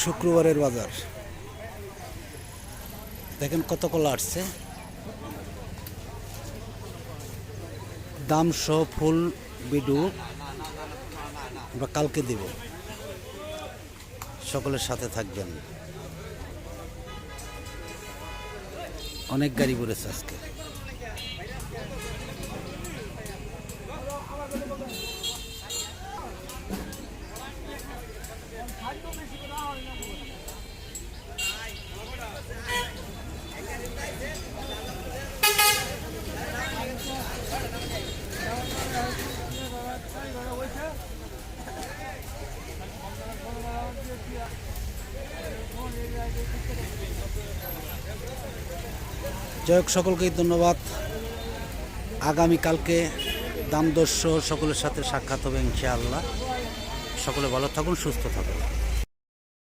শুক্রবারের বাজার। দেখেন কত কলা আসছে। দাম সহ ফুল, বিডু আমরা কালকে দেব। সকলের সাথে থাকবেন। অনেক গাড়ি পড়েছে আজকে। যাই হোক, সকলকেই ধন্যবাদ। আগামীকালকে দামদস্য সকলের সাথে সাক্ষাৎ হবে ইনশাআল্লাহ। সকলে ভালো থাকুন, সুস্থ থাকুন।